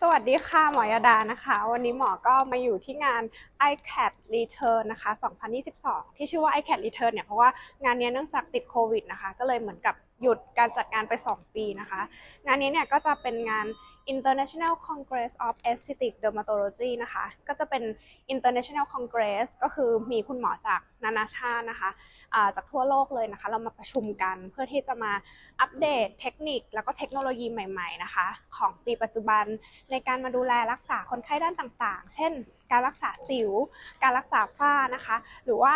สวัสดีค่ะ หมอยาดานะคะ วันนี้หมอก็มาอยู่ที่งาน iCat Return นะคะ 2022 ที่ชื่อว่า iCat Return เนี่ย เพราะว่างานนี้เนื่องจากติดโควิดนะคะ ก็เลยเหมือนกับหยุดการจัดงานไป 2 ปีนะคะ งานนี้เนี่ยก็จะเป็นงาน International Congress of Aesthetic Dermatology นะคะ ก็จะเป็น International Congress ก็คือมีคุณหมอจากนานาชาตินะคะ จากทั่วโลกเลยนะคะ เรามาประชุมกันเพื่อที่จะมาอัปเดตเทคนิค แล้วก็เทคโนโลยีใหม่ๆนะคะ ของปีปัจจุบันในการมาดูแลรักษาคนไข้ด้านต่างๆ เช่น การรักษาสิว การรักษาฝ้านะคะ หรือว่า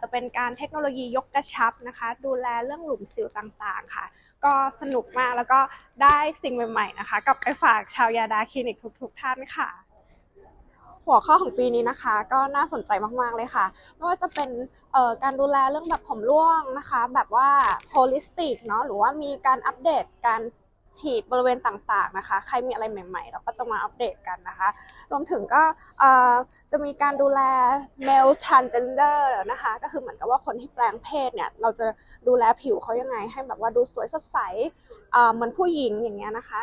จะเป็นการเทคโนโลยียกกระชับนะคะ ดูแลเรื่องหลุมสิวต่างๆค่ะ ก็สนุกมากแล้วก็ได้สิ่งใหม่ๆนะคะกลับไปฝากชาวยาดาคลินิกทุกๆท่านค่ะ หัวข้อของปีนี้นะคะ ก็น่าสนใจมากๆเลยค่ะ ไม่ว่าจะเป็นการดูแลเรื่องแบบผมร่วงนะคะ แบบว่า holistic เนาะหรือว่ามีการอัปเดตการฉีดบริเวณต่างๆนะคะ ใครมีอะไรใหม่ๆ เราก็จะมาอัปเดตกันนะคะ รวมถึงก็จะมีการดูแล male transgender นะคะ ก็คือเหมือนกับว่าคนที่แปลงเพศเนี่ย เราจะดูแลผิวเขายังไง ให้แบบว่าดูสวยสดใสเหมือนผู้หญิงอย่างเงี้ยนะคะ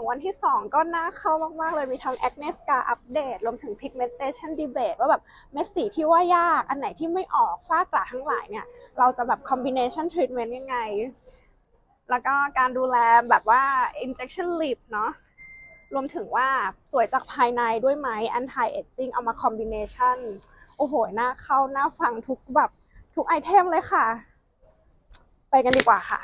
ของวันที่ 2 ก็น่าเข้ามาก ๆ เลยมีทั้ง acne scar update รวมถึง pigmentation debate ว่าแบบเม็ดสีที่ว่ายากอันไหนที่ไม่ออกฝ้ากระทั้งหลายเนี่ย เราจะแบบ combination treatment ยังไง แล้วก็การดูแลแบบว่า injection lip เนาะรวมถึงว่าสวยจากภายในด้วยไหม anti aging เอามา combination โอ้โหน่าเข้าน่าฟังทุกแบบทุกไอเทมเลยค่ะ ไปกันดีกว่าค่ะ